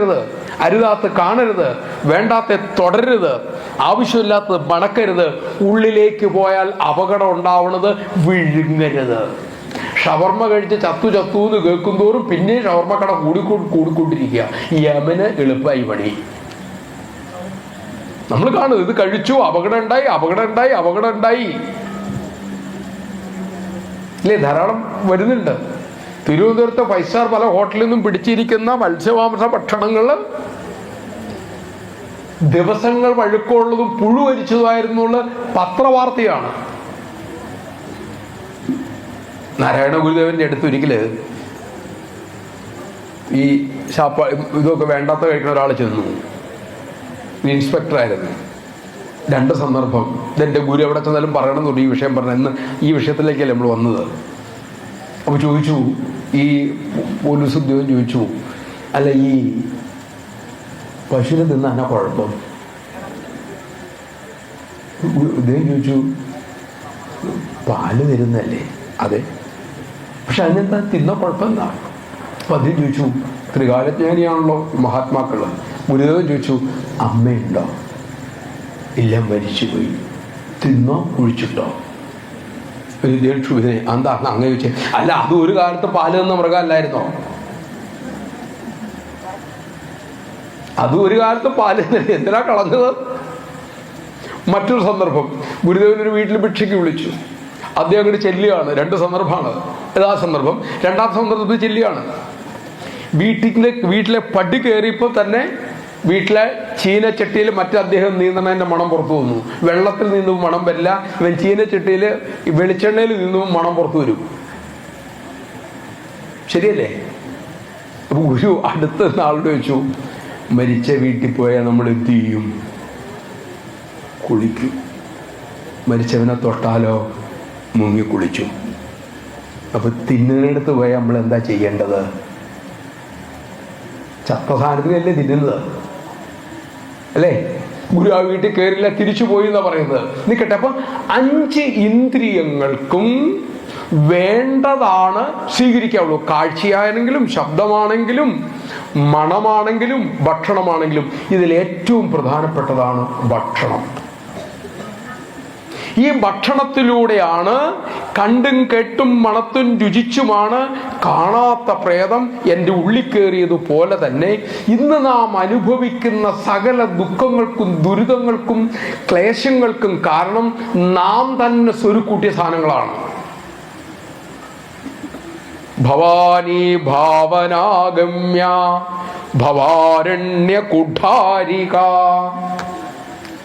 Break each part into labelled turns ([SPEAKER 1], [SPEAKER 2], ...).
[SPEAKER 1] രുത് അരുതാത്ത കാണരുത്. വേണ്ടാത്ത തുടരരുത്. ആവശ്യമില്ലാത്തത് മണക്കരുത്. ഉള്ളിലേക്ക് പോയാൽ അപകടം ഉണ്ടാവുന്നത് വിഴുങ്ങരുത്. ഷവർമ്മ കഴിച്ച് ചത്തു ചത്തു എന്ന് കേൾക്കുന്തോറും പിന്നെ ഷവർമ്മ കട കൂടിക്കൂടി കൂടിക്കൊണ്ടിരിക്കുക. യമന് എളുപ്പമായി പണി. നമ്മൾ കാണുന്നത് ഇത് കഴിച്ചു അപകടം ഉണ്ടായി അപകടം ഉണ്ടായി അപകടം ഉണ്ടായി. ഇല്ലേ? ധാരാളം വരുന്നുണ്ട്. തിരുവനന്തപുരത്തെ ഫൈവ് സ്റ്റാർ പല ഹോട്ടലിൽ നിന്നും പിടിച്ചിരിക്കുന്ന മത്സ്യമാംസ ഭക്ഷണങ്ങൾ ദിവസങ്ങൾ പഴുക്കമുള്ളതും പുഴുവരിച്ചതുമായിരുന്നുള്ള പത്രവാർത്തയാണ്. നാരായണ ഗുരുദേവന്റെ അടുത്ത് ഒരിക്കൽ ഈ ശാപ്പ ഇതൊക്കെ വേണ്ടാത്ത കഴിക്കുന്ന ഒരാൾ ചെന്നു. ഇൻസ്പെക്ടറായിരുന്നു. രണ്ട് സന്ദർഭം. ഇതെന്റെ ഗുരു എവിടെ ചെന്നാലും പറയണമെന്നുണ്ട് ഈ വിഷയം പറഞ്ഞ ഇന്ന് ഈ വിഷയത്തിലേക്കല്ലേ നമ്മൾ വന്നത്. അപ്പോൾ ചോദിച്ചു ഈ പോലീസ് ഉദ്യോഗം ചോദിച്ചു അല്ല ഈ പശുവിനെ തിന്നാനാ കുഴപ്പം? ഉദ്യോഗം ചോദിച്ചു പാൽ തരുന്നല്ലേ അതെ. പക്ഷെ അതിനെന്താ? തിന്ന കുഴപ്പം എന്താ അപ്പം അദ്ദേഹം ചോദിച്ചു ത്രികാലജ്ഞാനിയാണല്ലോ മഹാത്മാക്കൾ. ഗുരുദേവൻ ചോദിച്ചു അമ്മയുണ്ടോ? ഇല്ല മരിച്ചുപോയി. തിന്നോ കുഴിച്ചിട്ടോ? ഒരു ദേക്ഷുവിനെ എന്താ അങ്ങനെ ചോദിച്ചേ. അല്ല അത് ഒരു കാലത്ത് പാൽ തന്ന മൃഗമല്ലായിരുന്നോ? അത് ഒരു കാലത്ത് പാൽ എന്തിനാ കളഞ്ഞത്? മറ്റൊരു സന്ദർഭം. ഗുരുദേവൻ ഒരു വീട്ടിൽ ഭിക്ഷയ്ക്ക് വിളിച്ചു. അദ്ദേഹം അങ്ങോട്ട് ചെല്ലുകയാണ്. രണ്ട് സന്ദർഭമാണ്. ഏതാ സന്ദർഭം? രണ്ടാമത്തെ സന്ദർഭത്തിൽ ചെല്ലുകയാണ്. വീട്ടിലെ വീട്ടിലെ പടി കയറിയപ്പോൾ തന്നെ വീട്ടിലെ ചീനച്ചട്ടിയിൽ മറ്റേ അദ്ദേഹം നീന്തണതിന്റെ മണം പുറത്തു വന്നു. വെള്ളത്തിൽ നിന്നും മണം വരില്ല. ഇവൻ ചീനച്ചട്ടിയിൽ വെളിച്ചെണ്ണയിൽ നിന്നും മണം പുറത്തു വരും. ശരിയല്ലേ? ഗുരു അടുത്ത നാളോട് വെച്ചു. മരിച്ച വീട്ടിൽ പോയാൽ നമ്മൾ എന്ത് ചെയ്യും? കുളിക്കും. മരിച്ചവനെ തൊട്ടാലോ? മുങ്ങി കുളിച്ചു. അപ്പൊ തിന്നുന്നിടത്ത് പോയാൽ നമ്മൾ എന്താ ചെയ്യേണ്ടത്? ചത്ത സാധനത്തിനല്ലേ തിന്നുന്നത്? അല്ലേ? ഗുരു ആ വീട്ടിൽ കയറില്ല തിരിച്ചു പോയി എന്നാ പറയുന്നത്. നിൽക്കട്ടെ അപ്പൊ അഞ്ച് ഇന്ദ്രിയങ്ങൾക്കും വേണ്ടതാണ് സ്വീകരിക്കാവുള്ളൂ. കാഴ്ചയാണെങ്കിലും ശബ്ദമാണെങ്കിലും മണമാണെങ്കിലും ഭക്ഷണമാണെങ്കിലും. ഇതിൽ ഏറ്റവും പ്രധാനപ്പെട്ടതാണ് ഭക്ഷണം. ഈ ഭക്ഷണത്തിലൂടെയാണ് കണ്ടും കേട്ടും മണത്തും രുചിച്ചുമാണ് കാണാത്ത പ്രേതം എന്റെ ഉള്ളിൽ കയറിയതുപോലെ തന്നെ. ഇന്ന് നാം അനുഭവിക്കുന്ന സകല ദുഃഖങ്ങൾക്കും ദുരിതങ്ങൾക്കും ക്ലേശങ്ങൾക്കും കാരണം നാം തന്നെ സ്വരുക്കൂട്ടിയ സാധനങ്ങളാണ്. ഭവാനി ഭാവനാഗമ്യ ഭവാരണ്യ കുഠാരിക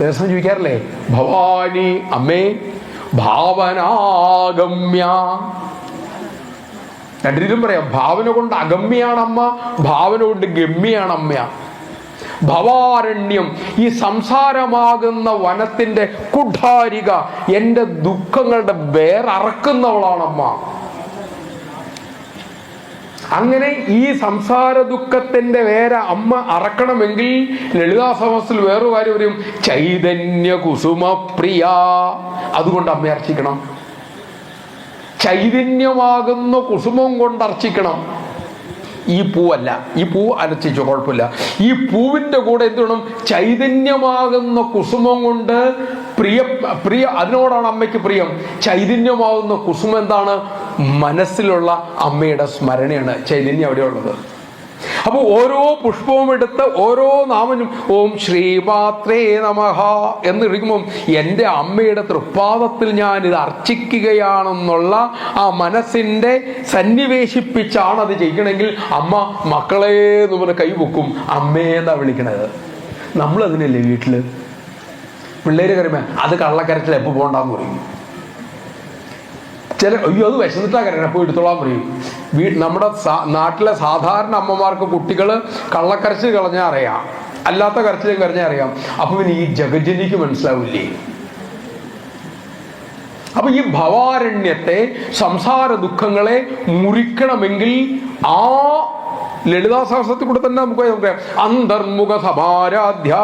[SPEAKER 1] ദിവസം ചോദിക്കാറില്ലേ ഭവാനി അമ്മേ ഭാവനാഗമ്യ. രണ്ടിലും പറയാം ഭാവന കൊണ്ട് അഗമ്യാണ് അമ്മ ഭാവന കൊണ്ട് ഗമ്യാണ് അമ്മ. ഭവാരണ്യം ഈ സംസാരമാകുന്ന വനത്തിന്റെ കുഠാരിക എന്റെ ദുഃഖങ്ങളുടെ വേററക്കുന്നവളാണമ്മ. അങ്ങനെ ഈ സംസാര ദുഃഖത്തിന്റെ വേര അമ്മ അറക്കണമെങ്കിൽ ലളിതാ സമസ്തിൽ വേറെ കാര്യം വരും ചൈതന്യ കുസുമപ്രിയ. അതുകൊണ്ട് അമ്മ അർച്ചിക്കണം. ചൈതന്യമാകുന്ന കുസുമം കൊണ്ട് അർച്ചിക്കണം. ഈ പൂവല്ല ഈ പൂ അരച്ചിച്ചോ കുഴപ്പമില്ല. ഈ പൂവിന്റെ കൂടെ എന്ത് വേണം? ചൈതന്യമാകുന്ന കുസുമം കൊണ്ട് പ്രിയ പ്രിയ അതിനോടാണ് അമ്മയ്ക്ക് പ്രിയം. ചൈതന്യമാകുന്ന കുസുമം എന്താണ്? മനസ്സിലുള്ള അമ്മയുടെ സ്മരണയാണ് ചൈതന്യം അവിടെ ഉള്ളത്. അപ്പോൾ ഓരോ പുഷ്പവും എടുത്ത് ഓരോ നാമനും ഓം ശ്രീപാത്രേ നമഹ എന്ന് വിളിക്കുമ്പം എന്റെ അമ്മയുടെ തൃപ്പാദത്തിൽ ഞാൻ ഇത് അർച്ചിക്കുകയാണെന്നുള്ള ആ മനസ്സിന്റെ സന്നിവേശിപ്പിച്ചാണ് അത് ചെയ്യണമെങ്കിൽ അമ്മ മക്കളെ എന്ന് പറഞ്ഞ് കൈപൊക്കും അമ്മേന്നാ വിളിക്കണത്? നമ്മളതിനല്ലേ വീട്ടിൽ പിള്ളേര് കറിയുമ്പോൾ അത് കള്ളക്കരച്ചിൽ എപ്പോൾ പോകണ്ടെന്ന് പറയും. ചില അയ്യോ അത് വിശന്നിട്ടാ കരയണം. പോയി എടുത്തോളാൻ പറയും. വീ നമ്മുടെ നാട്ടിലെ സാധാരണ അമ്മമാർക്ക് കുട്ടികൾ കള്ളക്കരച്ചിൽ കളഞ്ഞാൽ അറിയാം. അല്ലാത്ത കരച്ചിലും കരഞ്ഞാൽ അറിയാം. അപ്പൊ പിന്നെ ഈ ജഗജനിക്ക് മനസ്സിലാവില്ലേ? അപ്പൊ ഈ ഭവാരണ്യത്തെ സംസാര ദുഃഖങ്ങളെ മുറിക്കണമെങ്കിൽ ആ ലളിതാ കൂടെ തന്നെ നമുക്ക് പറയാം അന്തർമുഖ സമാരാധ്യ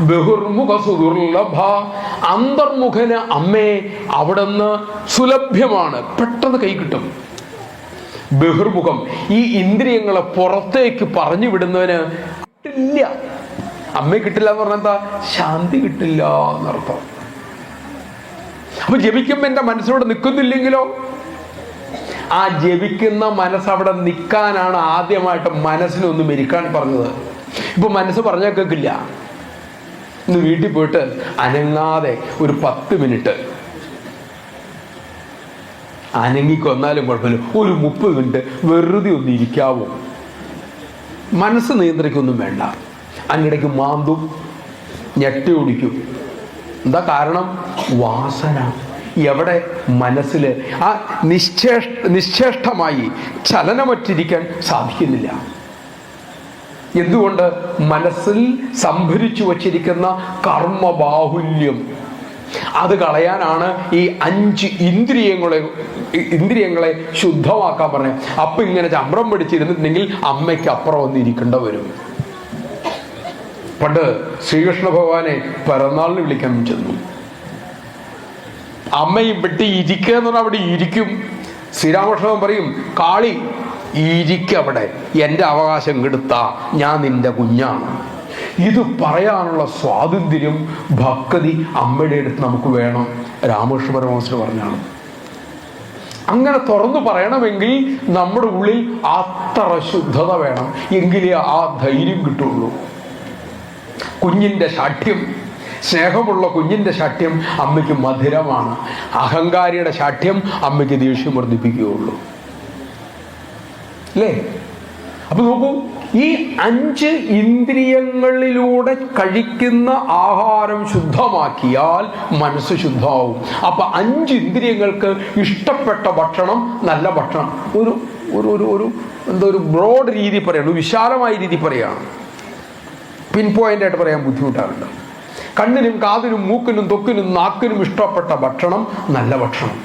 [SPEAKER 1] ബഹുർമുഖ സുദുർലഭ. അന്തർമുഖന് അമ്മേ അവിടുന്ന് സുലഭ്യമാണ്. പെട്ടെന്ന് കൈ കിട്ടും. ബഹിർമുഖം. ഈ ഇന്ദ്രിയങ്ങളെ പുറത്തേക്ക് പറഞ്ഞു വിടുന്നവന് കിട്ടില്ല. അമ്മ കിട്ടില്ല എന്ന് പറഞ്ഞാൽ എന്താ? ശാന്തി കിട്ടില്ല എന്നർത്ഥം. അപ്പൊ ജപിക്കുമ്പോ എന്റെ മനസ്സിലൂടെ നിൽക്കുന്നില്ലെങ്കിലോ ആ ജപിക്കുന്ന മനസ്സ് അവിടെ നിൽക്കാനാണ് ആദ്യമായിട്ട് മനസ്സിനൊന്ന് മെരിക്കാൻ പറഞ്ഞത്. ഇപ്പൊ മനസ്സ് പറഞ്ഞാൽ കേൾക്കില്ല. ഇന്ന് വീട്ടിൽ പോയിട്ട് അനങ്ങാതെ ഒരു പത്ത് മിനിറ്റ്. അനങ്ങി കൊന്നാലും കുഴപ്പമില്ല. ഒരു മുപ്പത് മിനിറ്റ് വെറുതെ ഒന്ന് ഇരിക്കാവോ. മനസ്സ് നിയന്ത്രിക്കൊന്നും വേണ്ട. അങ്ങടേക്ക് മാന്തും ഞെട്ടി ഓടിക്കും. എന്താ കാരണം? വാസന. എവിടെ? മനസ്സിൽ ആ നിശ്ചേഷ നിശ്ചേഷ്ടമായി ചലനമറ്റിരിക്കാൻ സാധിക്കുന്നില്ല. എന്തുകൊണ്ട്? മനസ്സിൽ സംഭരിച്ചു വച്ചിരിക്കുന്ന കർമ്മബാഹുല്യം. അത് കളയാനാണ് ഈ അഞ്ച് ഇന്ദ്രിയങ്ങളെ ഇന്ദ്രിയങ്ങളെ ശുദ്ധമാക്കാൻ പറഞ്ഞത്. അപ്പൊ ഇങ്ങനെ ചമ്രം പിടിച്ചിരുന്നിട്ടുണ്ടെങ്കിൽ അമ്മയ്ക്ക് അപ്പുറം വന്നിരിക്കേണ്ട വരും. പണ്ട് ശ്രീകൃഷ്ണ ഭഗവാനെ പിറന്നാളിന് വിളിക്കാൻ ചെന്നു. അമ്മയും വെട്ടി ഇരിക്കുക എന്ന് പറഞ്ഞാൽ അവിടെ ഇരിക്കും. ശ്രീരാമകൃഷ്ണൻ പറയും കാളി ഇരിക്കവിടെ എന്റെ അവകാശം കെടുത്ത. ഞാൻ നിന്റെ കുഞ്ഞാണ്. ഇത് പറയാനുള്ള സ്വാതന്ത്ര്യം ഭക്തി അമ്മയുടെ അടുത്ത് നമുക്ക് വേണം. രാമകൃഷ്ണ പരമഹംസർ പറഞ്ഞാണ്. അങ്ങനെ തുറന്നു പറയണമെങ്കിൽ നമ്മുടെ ഉള്ളിൽ അത്ര ശുദ്ധത വേണം. എങ്കിലേ ആ ധൈര്യം കിട്ടുള്ളൂ. കുഞ്ഞിന്റെ ശാഠ്യം സ്നേഹമുള്ള കുഞ്ഞിന്റെ ശാഠ്യം അമ്മയ്ക്ക് മധുരമാണ്. അഹങ്കാരിയുടെ ശാഠ്യം അമ്മയ്ക്ക് ദേഷ്യം വർദ്ധിപ്പിക്കുകയുള്ളൂ. അല്ലേ? അപ്പൊ നോക്കൂ ഈ അഞ്ച് ഇന്ദ്രിയങ്ങളിലൂടെ കഴിക്കുന്ന ആഹാരം ശുദ്ധമാക്കിയാൽ മനസ്സ് ശുദ്ധമാവും. അപ്പൊ അഞ്ച് ഇന്ദ്രിയങ്ങൾക്ക് ഇഷ്ടപ്പെട്ട ഭക്ഷണം നല്ല ഭക്ഷണം. ഒരു ഒരു ഒരു ഒരു എന്താ ഒരു ബ്രോഡ് രീതി പറയാണ് വിശാലമായ രീതി പറയാണ്. പിൻ പോയിന്റ് ആയിട്ട് പറയാൻ ബുദ്ധിമുട്ടാറുണ്ട് കണ്ണിനും കാതിനും മൂക്കിനും തൊക്കിനും നാക്കിനും ഇഷ്ടപ്പെട്ട ഭക്ഷണം നല്ല ഭക്ഷണം.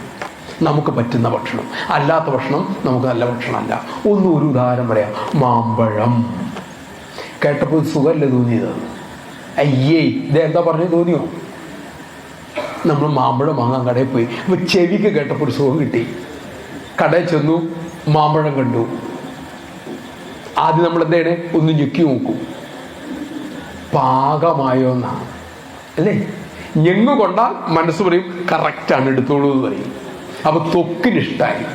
[SPEAKER 1] നമുക്ക് പറ്റുന്ന ഭക്ഷണം. അല്ലാത്ത ഭക്ഷണം നമുക്ക് നല്ല ഭക്ഷണമല്ല. ഒന്നും ഒരു ഉദാഹരണം പറയാം. മാമ്പഴം. കേട്ടപ്പോൾ സുഖമല്ലേ തോന്നിയത്? അയ്യേ ഇതെന്താ പറഞ്ഞു തോന്നിയോ? നമ്മൾ മാമ്പഴം വാങ്ങാൻ കടയിൽ പോയി. ഇപ്പൊ ചെവിക്ക് കേട്ടപ്പോൾ ഒരു സുഖം കിട്ടി. കടയിൽ ചെന്നു മാമ്പഴം കണ്ടു. ആദ്യം നമ്മൾ എന്താണ് ഒന്ന് ഞെക്കി നോക്കും. പാകമായോ എന്നാ അല്ലേ? ഞെങ്ങ് കൊണ്ടാൽ മനസ്സ് പറയും കറക്റ്റാണ് എടുത്തോളൂ എന്ന് പറയും. അപ്പൊ തൊക്കിന് ഇഷ്ടമായി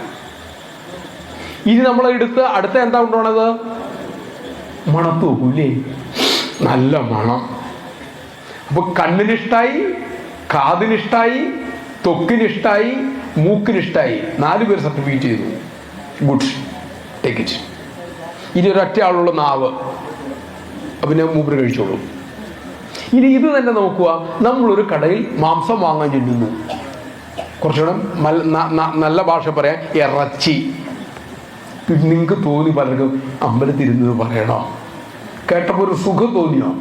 [SPEAKER 1] ഇനി നമ്മൾ എടുത്ത് അടുത്ത എന്താ കൊണ്ടുപോണത്? മണത്ത് നോക്കൂലേ നല്ല മണം. അപ്പൊ കണ്ണിനിഷ്ടായി കാതിനിഷ്ടായി തൊക്കിനിഷ്ടായി മൂക്കിനിഷ്ടായി നാല് പേര് സർട്ടിഫിക്കറ്റ് ചെയ്തു. ഗുഡ് ടേക്ക് ഇറ്റ് ഇനി ഒരൊറ്റ ആളുള്ള നാവ്. അപ്പൊ ഞാൻ മൂപ്പര് കഴിച്ചോളൂ. ഇനി ഇത് തന്നെ നോക്കുക. നമ്മളൊരു കടയിൽ മാംസം വാങ്ങാൻ ചെല്ലുന്നു. കുറച്ചുകൂടെ നല്ല ഭാഷ പറയാം. ഇറച്ചി. നിങ്ങൾക്ക് തോന്നി പലർക്കും അമ്പലത്തിരുന്നത് പറയണോ? കേട്ടപ്പോൾ ഒരു സുഖം തോന്നിയോ?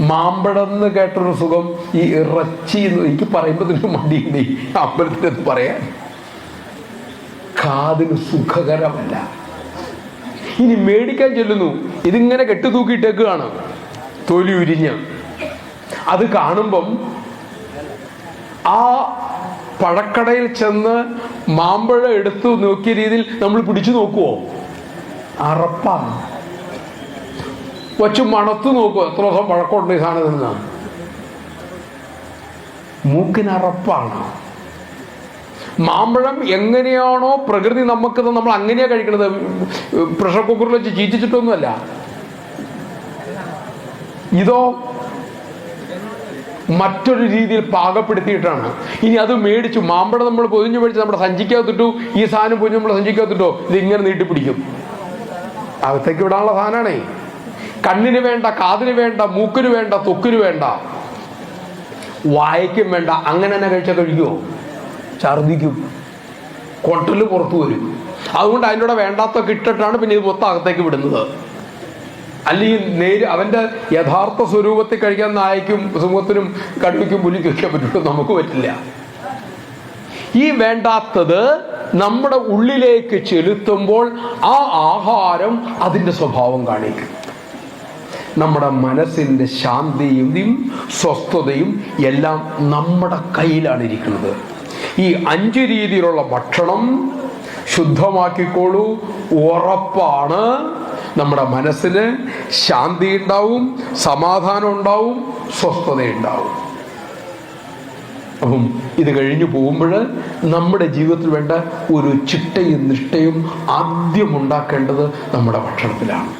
[SPEAKER 1] മാമ്പഴന്ന് കേട്ടൊരു സുഖം. ഈ ഇറച്ചി എന്ന് എനിക്ക് പറയുമ്പോൾ തന്നെ മടിയുണ്ട്. ഈ അമ്പലത്തിനത് പറയാൻ. കാതിന് സുഖകരമല്ല. ഇനി മേടിക്കാൻ ചെല്ലുന്നു. ഇതിങ്ങനെ കെട്ടി തൊലി ഉരിഞ്ഞ്. അത് കാണുമ്പം ആ പഴക്കടയിൽ ചെന്ന് മാമ്പഴം എടുത്തു നോക്കിയ രീതിയിൽ നമ്മൾ പിടിച്ചു നോക്കുവോ? അറപ്പാണ്. വച്ച് മണത്തു നോക്കുവോ? എത്ര ദിവസം പഴക്കമുണ്ട് ഈ സാധനത്തിന് മൂക്കിനറപ്പാണ്. മാമ്പഴം എങ്ങനെയാണോ പ്രകൃതി നമുക്ക് നമ്മൾ അങ്ങനെയാ കഴിക്കണത്. പ്രഷർ കുക്കറിൽ വെച്ച് ചീറ്റിച്ചിട്ടൊന്നുമല്ല. ഇതോ മറ്റൊരു രീതിയിൽ പാകപ്പെടുത്തിയിട്ടാണ്. ഇനി അത് മേടിച്ചു. മാമ്പഴം നമ്മൾ പൊതിഞ്ഞു മേടിച്ച് നമ്മുടെ സഞ്ചിക്കകത്തിട്ടു ഈ സാധനം പൊതിഞ്ഞ് നമ്മൾ സഞ്ചിക്കകത്തിട്ടോ ഇത് ഇങ്ങനെ നീട്ടിപ്പിടിക്കും. അകത്തേക്ക് വിടാനുള്ള സാധനമാണേ കണ്ണിന് വേണ്ട കാതിന് വേണ്ട മൂക്കിന് വേണ്ട തൊക്കിന് വേണ്ട. വായയ്ക്കും വേണ്ട. അങ്ങനെ തന്നെ കഴിച്ചാൽ കഴിക്കുമോ ഛർദിക്കും കൊട്ടൽ പുറത്തു വരും. അതുകൊണ്ട് അതിന്റെ വേണ്ടാത്തൊക്കെ ഇട്ടിട്ടാണ് പിന്നെ ഇത് മൊത്തം അകത്തേക്ക് വിടുന്നത്. അല്ലെങ്കിൽ നേര് അവന്റെ യഥാർത്ഥ സ്വരൂപത്തിൽ കഴിക്കാൻ നായക്കും സിംഹത്തിനും കടുവയ്ക്കും പുലിക്കും ഒക്കെ പറ്റുള്ളൂ നമുക്ക് പറ്റില്ല. ഈ വേണ്ടാത്തത് നമ്മുടെ ഉള്ളിലേക്ക് ചെലുത്തുമ്പോൾ ആ ആഹാരം അതിന്റെ സ്വഭാവം കാണിക്കും. നമ്മുടെ മനസ്സിന്റെ ശാന്തിയും സ്വസ്ഥതയും എല്ലാം നമ്മുടെ കയ്യിലാണ് ഇരിക്കുന്നത് ഈ അഞ്ച് രീതിയിലുള്ള ഭക്ഷണം ശുദ്ധമാക്കിക്കോളൂ ഉറപ്പാണ്. നമ്മുടെ മനസ്സിന് ശാന്തി ഉണ്ടാവും സമാധാനം ഉണ്ടാവും സ്വസ്ഥത ഉണ്ടാവും അപ്പം ഇത് കഴിഞ്ഞു പോകുമ്പോൾ നമ്മുടെ ജീവിതത്തിൽ വേണ്ട ഒരു ചിട്ടയും നിഷ്ഠയും ആദ്യം ഉണ്ടാക്കേണ്ടത് നമ്മുടെ ഭക്ഷണത്തിലാണ്.